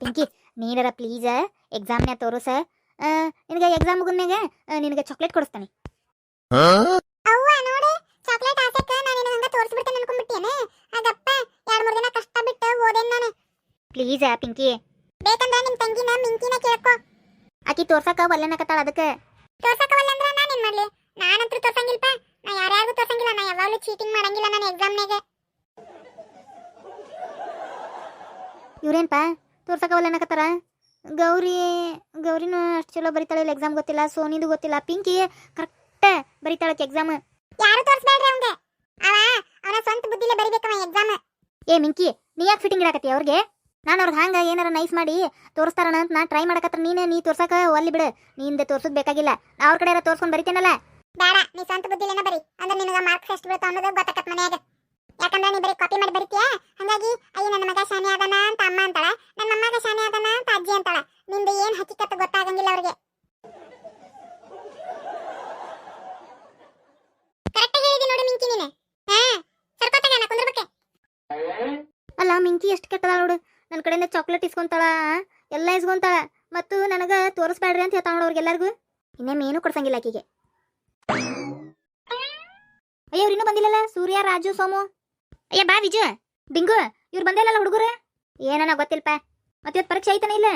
Pinki ನೀನರ please ಎಕ್ಸಾಮ್ನ್ಯಾಗ ತೋರಿಸ ನಿನಗೆ exam ಮುಗಿದ್ಮ್ಯಾಗ ನಿನಗೆ ಚಾಕ್ಲೇಟ್ ಕೊಡಿಸ್ತಾನೆ. ಅವ್ವ ನೋಡಿ ಚಾಕ್ಲೇಟ್ ಆಸೆಕ್ಕ ನಾನು ನಿನಗೆ ಹಂಗ ತೋರಿಸ್ಬಿಡ್ತೇನೆ ಅನ್ಕೊಂಡ್ಬಿಟ್ಟೇನೆ ಅದಪ್ಪ ಎರಡು ಮೂರು ದಿನ ಕಷ್ಟ ಬಿಟ್ಟು ಓದೇನ್ ನಾನು. ಪ್ಲೀಸ್ ಪಿಂಕಿ ಬೇಕಂದ್ರೆ ನಿಮ್ ತಂಗಿನ ಮಿಂಕಿನ ಕೇಳ್ಕೊ. ಆಕಿ ತೋರ್ಸಕ ಒಲ್ಲೆನಕತ್ತಾಳ ಅದಕ್ಕೆ? ತೋರ್ಸಕ ಒಲ್ಲೆಂದ್ರ ನಾನು ಏನ್ ಮಾಡ್ಲಿ? ನಾನಂತೂ ತೋರ್ಸಂಗಿಲ್ಪ. ನಾ ಯಾರ್ಯಾರಿಗೂ ತೋರ್ಸಂಗಿಲ್ಲ ನಾ ಯಾವಾಗಲೂ ಚೀಟಿಂಗ್ ಮಾಡಂಗಿಲ್ಲ ನಾನು ಎಕ್ಸಾಮ್ನಾಗ ಇವ್ರೇನ್ಪ? ತೋರ್ಸಕ ಏನಕತ್ತಾರ ಗೌರಿ ಗೌರಿನೂ ಅಷ್ಟು ಚಲೋ ಬರಿತಾಳೆ ಇಲ್ಲ ಎಕ್ಸಾಮ್ ಗೊತ್ತಿಲ್ಲ ಸೋನಿದು ಗೊತ್ತಿಲ್ಲ ಪಿಂಕಿ ಕರೆಕ್ಟ್ ಬರಿತಾಳಕ್ಕೆ ಎಕ್ಸಾಮ್ ಯಾರು ತೋರಿಸ್ಬೇಡ್ರಿ ಅವಂಗ? ಅವ ಅವನ ಸ್ವಂತ ಬುದ್ಧಿಲೇ ಬರಿಬೇಕವ ಎಕ್ಸಾಮ್ ಏ ಮಿಂಕಿ ನೀ ಯಾಕೆ ಫಿಟ್ಟಿಂಗ್ ಇಡಕತ್ತಿ ಅವ್ರಿಗೆ? ನಾನು ಅವ್ರಿಗೆ ಹಂಗೆ ಏನಾರ ನೈಸ್ ಮಾಡಿ ತೋರಿಸ್ತಾರಣ ಅಂತ ನಾನು ಟ್ರೈ ಮಾಡಕತ್ರ ನೀನೇ ನೀ ತೋರ್ಸಕ ಒಲ್ಲಿ ಬಿಡು. ನಿಂದೆ ತೋರ್ಸೋದು ಬೇಕಾಗಿಲ್ಲ. ಅವ್ರ ಕಡೆ ತೋರ್ಸ್ಕೊಂಡ್ ಬರಿತೇನಲ್ಲ? ಬೇಡ ನೀ ಸ್ವಂತ ಬುದ್ಧಿಲೇನ ಬರಿ. ಅಂದ್ರೆ ನಿನಗೆ ಮಾರ್ಕ್ಸ್ ಎಷ್ಟು ಬೀಳ್ತಾವ ಅನ್ನೋದು ಗೊತ್ತಾಕತ್ ಮನ್ಯಾಗ. ಯಾಕಂದ್ರೆ ನೀ ಬರೀ ಕಾಪಿ ಮಾಡಿ ಬರಿತೀಯ? ಹಾಗಾಗಿ, ಅಯ್ಯ, ನನ್ನ ಮಗ ಶಾನೆ ಅದನ ಅಂತ ಅಮ್ಮ ಅಂತಾಳ. ನನ್ನ ಮಗ ಶಾನೆ ಅದನ ಅಂತ ಅಜ್ಜಿ ಅಂತಾಳ. ನಿಂದು ಏನ್ ಹಕ್ಕಿಕತ್ತು ಗೊತ್ತಾಗಂಗಿಲ್ಲ ಅವ್ರಿಗೆ. ಕರೆಕ್ಟ್ ಹೇಳಿದಿ ಮಿಂಕಿ ನೀನೆ. ಹಾ ಸರ್ಕೋತಾಗ ಅಲ್ಲ, ಮಿಂಕಿ ಎಷ್ಟು ಕೆಟ್ಟದಾಳ ನೋಡು. ನನ್ನ ಕಡೆಯಿಂದ ಚಾಕ್ಲೇಟ್ ಇಸ್ಕೊಂತಾಳ ಎಲ್ಲ ಇಸ್ಕೊಂತಾಳ. ಮತ್ತು ನನಗೆ ತೋರಿಸ್ಬೇಡ್ರಿ ಅಂತ ಹೇಳ್ತಾಳ ನೋಡು ಅವ್ರಿಗೆಲ್ಲರಿಗೂ ಇನ್ನೇನು ಏನು ಕೊಡ್ಸಂಗಿಲ್ಲ ಆಕಿಗೆ. ಅಯ್ಯ, ಅವ್ರು ಇನ್ನೂ ಬಂದಿಲ್ಲಲ್ಲ? ಸೂರ್ಯ, ರಾಜು, ಸೋಮು. ಅಯ್ಯ ಬಾ ವಿಜಯ ಬಿಂಗು ಇವ್ರು ಬಂದಿಲ್ಲಲ್ಲ ಹುಡುಗರು? ಏನನ ಗೊತ್ತಿಲ್ಪ. ಮತ್ತೆ ಪರೀಕ್ಷೆ ಐತನ ಇಲ್ಲ?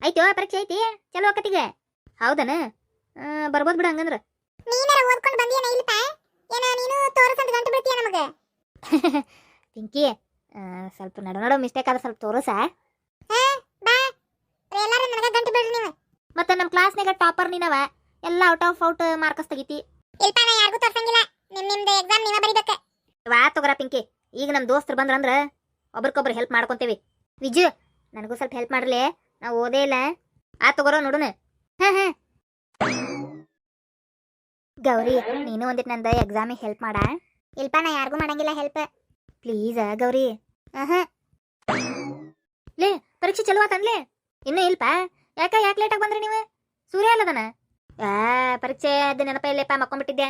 ಐತೋ ಪರೀಕ್ಷೆ ಐತಿ? ಚಲೋ ಆಕತಿಗೆ ಹೌದನ? ಬರ್ಬೋದು ಬಿಡು ಹಂಗಂದ್ರ. ನೀನಾರ ಓದ್ಕೊಂಡು ಬಂದಿಯೇನ ಇಲ್ಪ ಏನೋ ನೀನು ತೋರಿಸಂತ ಗಂಟು ಬಿಡ್ತೀಯ ನಮಗೆ? ಪಿಂಕಿ ಸ್ವಲ್ಪ ನಡು ನಡು ಮಿಸ್ಟೇಕ್ ಆದ್ರೆ ಸ್ವಲ್ಪ ತೋರಿಸ? ಬಾ. ಎಲ್ಲಾರು ನನಗೆ ಗಂಟು ಬಿಡ್ರಿ ನೀವು. ಮತ್ತೆ ನಮ್ಮ ಕ್ಲಾಸ್ನಾಗ ಟಾಪರ್ ನೀನವ. ಎಲ್ಲ ಔಟ್ ಆಫ್ ಔಟ್ ಮಾರ್ಕಸ್ ತೆಗಿತಿ. ಇಲ್ಪ ನಾ ಯಾರಿಗೂ ತೋರ್ಸಂಗಿಲ್ಲ. ನಿಮ್ ನಿಮ್ದು ಎಕ್ಸಾಮ್ ನೀವೇ ಬರೀಬೇಕು. ವಾ ತಗೋರ ಪಿಂಕಿ. ಈಗ ನಮ್ಮ ದೋಸ್ತರು ಬಂದ್ರಂದ್ರ ಒಬ್ರಿಗೊಬ್ರು ಹೆಲ್ಪ್ ಮಾಡ್ಕೊಂತೇವಿ. ವಿಜು, ನನಗೂ ಸ್ವಲ್ಪ ಹೆಲ್ಪ್ ಮಾಡ್ಲಿ, ನಾವು ಓದೇ ಇಲ್ಲ. ಆ, ತಗೋರೋ ನೋಡೋಣ ಹ, ಹಾ. ಗೌರಿ, ನೀನು ಒಂದಿಟ್ಟು ನಂದ ಎಕ್ಸಾಮಿಗೆ ಹೆಲ್ಪ್ ಮಾಡ. ಇಲ್ಪ, ನಾ ಯಾರಿಗೂ ಮಾಡಂಗಿಲ್ಲ ಹೆಲ್ಪ್ ಪ್ಲೀಸ್ ಗೌರಿ. ಲೇ, ಪರೀಕ್ಷೆ ಚಲೋ ಆತನ್ಲೇ. ಇನ್ನೂ ಇಲ್ಪ? ಯಾಕ ಯಾಕೆ ಲೇಟಾಗಿ ಬಂದ್ರಿ ನೀವು? ಸೂರ್ಯ ಅಲ್ಲದನ? ಆ ಪರೀಕ್ಷೆ ಅದು ನೆನಪ ಇಲ್ಲಪ್ಪ ಮಕ್ಕೊಂಬಿಟ್ಟಿದ್ದೆ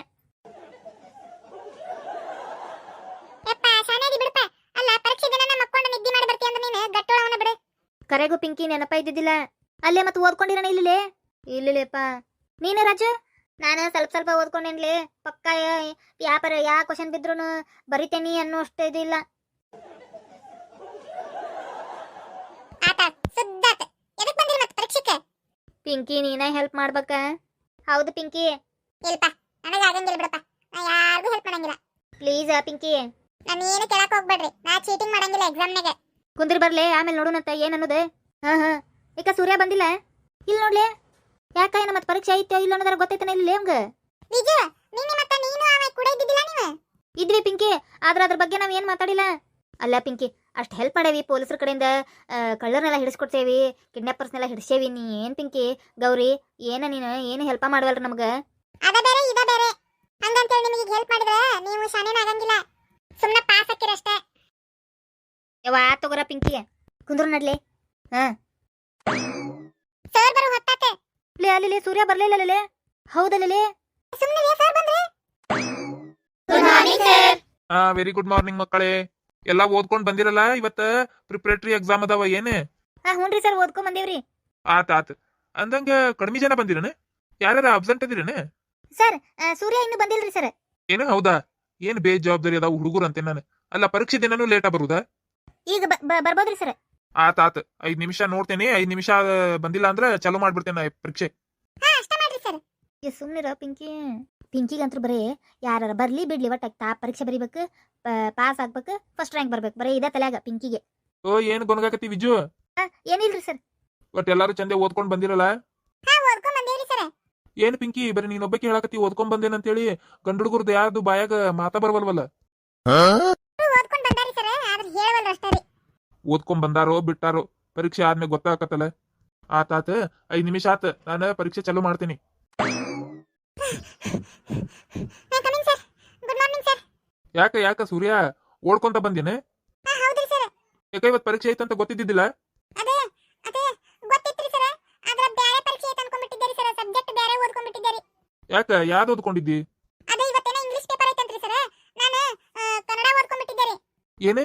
ಯಪ್ಪ ಶಾನೇದಿ ಬಿಡಪ್ಪ ಅಲ್ಲ ಪರೀಕ್ಷೆ ದಿನ ಮಕ್ಕೊಂಡು ನಿದ್ದೆ ಮಾಡಿ ಬರ್ತೀಯ ಬಿಡೆ ನೀನು ಬಿಡು. ಕರೆಗೂ ಪಿಂಕಿ ನೆನಪ ಇದ್ದಿದ್ದಿಲ್ಲ. ಅಲ್ಲೇ ಮತ್ತೆ ಓದ್ಕೊಂಡಿರೋಣ ಇಲ್ಲೇ ಇಲ್ಲಲೇಪ್ಪ. ನೀನೇ ರಾಜು? ನಾನು ಸ್ವಲ್ಪ ಸ್ವಲ್ಪ ಓದ್ಕೊಂಡೇನ್ಲಿ. ಪಕ್ಕ ವ್ಯಾಪಾರ ಪರ ಯಾವ ಕ್ವಶನ್ ಬಿದ್ರು ಬರಿತೇನಿ ಅನ್ನೋ ಅಷ್ಟು ಇದಿಲ್ಲ ಪಿಂಕಿ ನೀನ ಹೆಲ್ಪ್ ಮಾಡ್ಬೇಕ? ಹೌದು ಪಿಂಕಿ. ಇಲ್ಪ ನನಗೆ ಆಗಂಗಿಲ್ಲ ಬಿಡಪ್ಪ. ನಾ ಯಾರಿಗೂ ಹೆಲ್ಪ್ ಮಾಡಂಗಿಲ್ಲ. ಪ್ಲೀಸ್ ಪಿಂಕಿ. ನಾನು ಏನು ಕೇಳಕ್ ಹೋಗ್ಬೇಡ್ರಿ. ನಾ ಚೀಟಿಂಗ್ ಮಾಡಂಗಿಲ್ಲ ಎಕ್ಸಾಮ್ನಾಗ ಕುಂದ್ರಿ ಬರ್ಲೆ ಆಮೇಲೆ ನೋಡೋಣಂತ ಏನ್ ಅನ್ನೋದು? ಹಾ ಹಾ. ಈಗ ಸೂರ್ಯ ಬಂದಿಲ್ಲ? ಇಲ್ಲ ನೋಡ್ಲೆ. ಯಾಕ ಏನ ಮತ್ತೆ ಪರೀಕ್ಷೆ ಐತೋ ಇಲ್ಲ ಅನ್ನೋದಾರ ಗೊತ್ತೈತನ ಇಲ್ಲಿ ಲೇಮ್ಗ ನಿಜ ನೀನು ಮತ್ತೆ ನೀನು ಆಮೇಲೆ ಕೂಡ ಇದ್ದಿದ್ದಿಲ್ಲ ನೀವು ಇದ್ವಿ ಪಿಂಕಿ ಆದ್ರ ಅದ್ರ ಬಗ್ಗೆ ನಾವು ಏನು ಮಾತಾಡಿಲ್ಲ. ಅಲ್ಲ ಪಿಂಕಿ ಅಷ್ಟು ಹೆಲ್ಪ್ ಮಾಡೇವಿ ಪೊಲೀಸರ ಕಡೆಯಿಂದ ಕಳ್ಳರ್ನೆಲ್ಲ ಹಿಡಿಸ್ಕೊಡ್ತೇವಿ ಕಿಡ್ನಾಪರ್ಸ್ನೆಲ್ಲ ಹಿಡಿಸೇವಿ ನೀ ಏನ್ ಪಿಂಕಿ? ಗೌರಿ ಏನ ನೀನು? ಏನು ಹೆಲ್ಪ್ ಮಾಡವಲ್ರಿ ನಮಗೆ? ಅದ ಬೇರೆ ಇದ ಬೇರೆ. ಹಂಗಂತೇಳಿ ನಿಮಗೆ ಹೆಲ್ಪ್ ಮಾಡಿದ್ರೆ ನೀವು ಶಾನೇನ ಆಗಂಗಿಲ್ಲ. ಸುಮ್ಮನೆ ಪಾಸ್ ಹಾಕಿರಷ್ಟೇ ಯವ್ವ ತಗೋರ ಪಿಂಕಿ. ಕುಂದ್ರು ನಡ್ಲಿ. ಹಾ. ಸರ್ ಬರೋ ಹೊತ್ತಾತೆ. ಲೇ ಅಲ್ಲಿ ಸೂರ್ಯ ಬರ್ಲಿಲ್ಲ ಲೇ. ಹೌದಲ್ಲೇ ಸುಮ್ಮನೆ ಸರ್ ಬಂದ್ರೆ. ಹಾ ವೆರಿ ಗುಡ್ ಮಾರ್ನಿಂಗ್ ಮಕ್ಕಳೇ. ಎಲ್ಲಾ ಓದ್ಕೊಂಡ್ ಬಂದಿರಲ್ಲ ಇವತ್ತ? ಪ್ರಿಪರೇಟರಿ ಎಕ್ಸಾಮ್ ಅದಾವ ಏನ್? ಹಾ ಹ್ಞೂನ್ರಿ ಸರ್ ಓದ್ಕೊಂಡ್ ಬಂದೇವ್ರಿ. ಆತ ಆತ. ಅಂದಂಗ ಕಡಿಮೆ ಜನ ಬಂದಿರನ? ಯಾರ್ಯಾರ ಅಬ್ಸೆಂಟ್ ಅದಿರನ? ಸರ್ ಸೂರ್ಯ ಇನ್ನು ಬಂದಿಲ್ರಿ ಸರ್. ಏನು ಹೌದಾ? ಏನ್ ಬೇಜವಾಬ್ದಾರಿ ಅದಾವ ಹುಡುಗರು ಅಂತೆ ನಾನು. ಅಲ್ಲ ಪರೀಕ್ಷೆ ದಿನಾನು ಲೇಟ್ ಬರುದಾ? ಈಗ ಬರ್ಬೋದ್ರಿ ಸರ್? ಆತ ಆತ. ಐದ್ ನಿಮಿಷ ನೋಡ್ತೇನೆ. ಐದ್ ನಿಮಿಷ ಬಂದಿಲ್ಲ ಅಂದ್ರೆ ಚಾಲೂ ಮಾಡ್ಬಿಡ್ತೇನೆ ಪರೀಕ್ಷೆ. ಹಾ ಅಷ್ಟ ಮಾಡ್ರಿ ಸರ್. ಏ ಸುಮ್ನಿರ ಪಿಂಕಿ. ಪಿಂಕಿಗಂತೂ ಬರೀ ಯಾರ ಬರ್ಲಿ ಬಿಡ್ಲಿ ಒಟ್ಟ ತಾ ಪರೀಕ್ಷೆ ಬರಿಬೇಕು ಪಾಸ್ ಆಗ್ಬೇಕು ಫಸ್ಟ್ ರ್ಯಾಂಕ್ ಬರ್ಬೇಕು. ಬರೀ ಇದೇ ತಲೆಯಾಗ ಪಿಂಕಿಗೆ. ಓ ಏನ್ ಗೊನಗಾಕತಿ ವಿಜು? ಆ, ಏನಿಲ್ರಿ ಸರ್? ಒಟ್ ಎಲ್ಲಾರು ಚಂದೆ ಓದ್ಕೊಂಡ್ ಬಂದಿರಲ್ಲ? ಹಾ ಓದ್ಕೊಂಡ್ ಬಂದೇವ್ರಿ ಸರ್. ಏನ್ ಪಿಂಕಿ ಬರೀ ನೀನೊಬ್ಬಕ್ಕೆ ಹೇಳಕತಿ ಓದ್ಕೊಂಡ್ ಬಂದೇನಂತೇಳಿ ಗಂಡು ಹುಡುಗರ್ದು ಯಾರ್ದು ಬಾಯಾಗ ಮಾತಾ ಬರ್ವಲ್ವಲ್ಲ? ಅಷ್ಟೇ ಓದ್ಕೊಂಡ್ ಬಂದಾರೋ ಬಿಟ್ಟಾರೋ ಪರೀಕ್ಷೆ ಆದ್ಮೇಲೆ ಗೊತ್ತಾಗತ್ತಲ್ಲ ಆತಾತ ಐದ್ ನಿಮಿಷ ಆತ ನಾನ ಪರೀಕ್ಷೆ ಚಾಲೂ ಮಾಡ್ತೀನಿ. ಯಾಕ ಯಾಕ ಸೂರ್ಯ? ಓಡ್ಕೊಂತ ಬಂದೇನೆ ಯಾಕ ಇವತ್ ಪರೀಕ್ಷೆ ಐತಂತ ಗೊತ್ತಿದ್ದಿದ್ದಿಲ್ಲ? ಯಾಕ ಯಾವ್ದು ಓದ್ಕೊಂಡಿದ್ದಿ? ಏನೇ?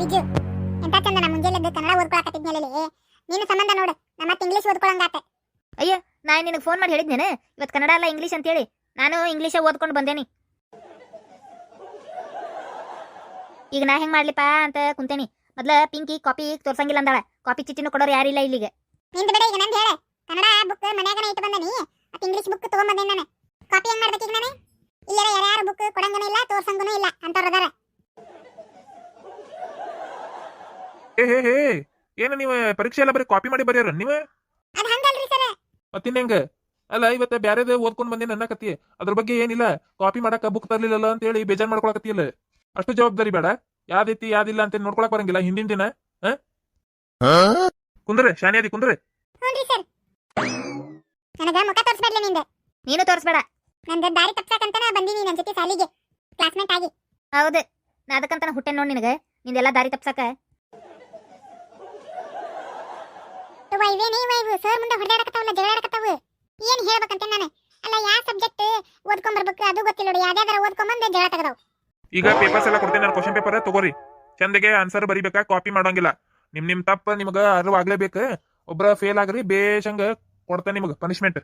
ವಿಜು. ಎಂತ ಚಂದ ನಾ ಮುಂಜಾನೆ ಕನ್ನಡ ಓದ್ಕೊಳಕತ್ತಿದ್ನಲ್ಲ ನೀನು ಸಂಬಂಧ ನೋಡು. ನಮ್ಮ ಮತ್ತೆ ಇಂಗ್ಲಿಷ್ ಓದ್ಕೊಳಂಗಾತೆ. ಅಯ್ಯ ನಾ ನಿನಗೆ ಫೋನ್ ಮಾಡಿ ಹೇಳಿದ್ನೇನೆ? ಇವತ್ತು ಕನ್ನಡ ಅಲ್ಲ ಇಂಗ್ಲೀಷ್ ಅಂತೇಳಿ. ನಾನು ಇಂಗ್ಲೀಷೇ ಓದ್ಕೊಂಡು ಬಂದೇನಿ. ಈಗ ನಾ ಹೆಂಗ್ ಮಾಡ್ಲಿಪ್ಪ ಅಂತ ಕುಂತೇನಿ. ಮೊದ್ಲ ಪಿಂಕಿ ಕಾಪಿ ತೋರ್ಸಂಗಿಲ್ಲ ಅಂದಾಳ. ಕಾಪಿ ಚಿಟ್ಟಿನೂ ಕೊಡೋರು ಯಾರಿಲ್ಲ ಇಲ್ಲಿಗೆ. ನಿಂದು ಬಿಡ ಈಗ ನಂದು ಹೇಳ. ಕನ್ನಡ ಬುಕ್ ಮನ್ಯಾಗನ ಇಟ್ಟು ಬಂದನಿ. ಮತ್ತೆ ಇಂಗ್ಲಿಷ್ ಬುಕ್ ತಗೊಂಡ್ ಬಂದೆ ನಾನು? ಕಾಪಿ ಹೆಂಗ್ ಮಾಡ್ಬೇಕು ಈಗ ನಾನು? ಇಲ್ಲರ ಯಾರ್ಯಾರು ಬುಕ್ ಕೊಡಂಗನೂ ಇಲ್ಲ ತೋರ್ಸಂಗನೂ ಇಲ್ಲ ಅಂತವ್ರು ಅದಾರ. ಏ ಹೇ ಹೇ ಏನ ನೀವು ಪರೀಕ್ಷೆ ಎಲ್ಲ ಬರೀ ಕಾಪಿ ಮಾಡಿ ಬರ್ಯಾರ ನೀವ? ಅದ್ ಹಂಗಲ್ರಿ ಸರ್. ಮತ್ತಿನ್ ಹೆಂಗ? ಅಲ್ಲ ಇವತ್ತ ಬ್ಯಾರೇದ ಓದ್ಕೊಂಡ್ ಬಂದೇನಿ ಅನ್ನಕತ್ತಿ. ಅದ್ರ ಬಗ್ಗೆ ಏನಿಲ್ಲ ಕಾಪಿ ಮಾಡಕ ಬುಕ್ ತರ್ಲಿಲ್ಲ ಅಂತ ಹೇಳಿ ಬೇಜಾರ್ ಮಾಡ್ಕೊಳಕತ್ತಿಲ್ಲ ಅಷ್ಟು ಜವಾಬ್ದಾರಿ ಬೇಡ. ಯಾವ್ದೈತಿ ಯಾವ್ದಿಲ್ಲ ಅಂತ ನೋಡ್ಕೊಳಕ್ ಬರಂಗಿಲ್ಲ ಹಿಂದಿನ ದಿನ ಹ? ಕುಂದ್ರೆ ಶಾನ್ಯಾದಿ ಕುಂದ್ರೆ. ಹ್ಞೂನ್ರಿ ಸರ್. ನನಗ ಮುಖ ತೋರಿಸ್ಬೇಡ್ಲಿ ನಿಂದ. ನೀನು ತೋರಿಸ್ಬೇಡ ನಂದ ದಾರಿ ತಪ್ಸಕಂತನ ಬಂದೀನಿ ನನ್ನ ಜೊತೆ ಸಾಲಿಗೆ ಕ್ಲಾಸ್ಮೇಟ್ ಆಗಿ. ಹೌದು. ನಾ ಅದಕ್ಕಂತ ಹುಟ್ಟೆ ನೋಡಿ ನಿನಗೆ. ನಿಂದೆಲ್ಲ ದಾರಿ ತಪ್ಸಕ ಇವೇನೇ ಇವ ಇವು ಸರ್ ಮುಂದೆ ಹೊಡೆದಾಡಕತ್ತಾವಲ್ಲ ಜಗಳಾಡಕತ್ತಾವು. ಏನ್ ಹೇಳ್ಬೇಕಂತ ನಾನು? ಅಲ್ಲ ಯಾವ ಸಬ್ಜೆಕ್ಟ್ ಓದ್ಕೊಂಡ್ ಬರ್ಬೇಕು, ಅದು ಗೊತ್ತಿಲ್ಲ ನೋಡಿ ಯಾವ್ದಾದ್ರ ಓದ್ಕೊಂಬಂದು ಜಗಳ ತೆಗದವು. ಈಗ ಪೇಪರ್ಸ್ ಎಲ್ಲ ಕೊಡ್ತೀನಿ, ನಾನು ಕ್ವಶನ್ ಪೇಪರ್ ತಗೋರಿ. ಚಂದಗೆ ಆನ್ಸರ್ ಬರಿಬೇಕಾ ಕಾಪಿ ಮಾಡೋಂಗಿಲ್ಲ. ನಿಮ್ ನಿಮ್ ತಪ್ಪ ನಿಮಗೆ ಅರಿವಾಗ್ಲೇಬೇಕು. ಒಬ್ರ ಫೇಲ್ ಆಗ್ರಿ, ಬೇಷಂಗ ಕೊಡ್ತೇನೆ ನಿಮಗೆ ಪನಿಷ್ಮೆಂಟ್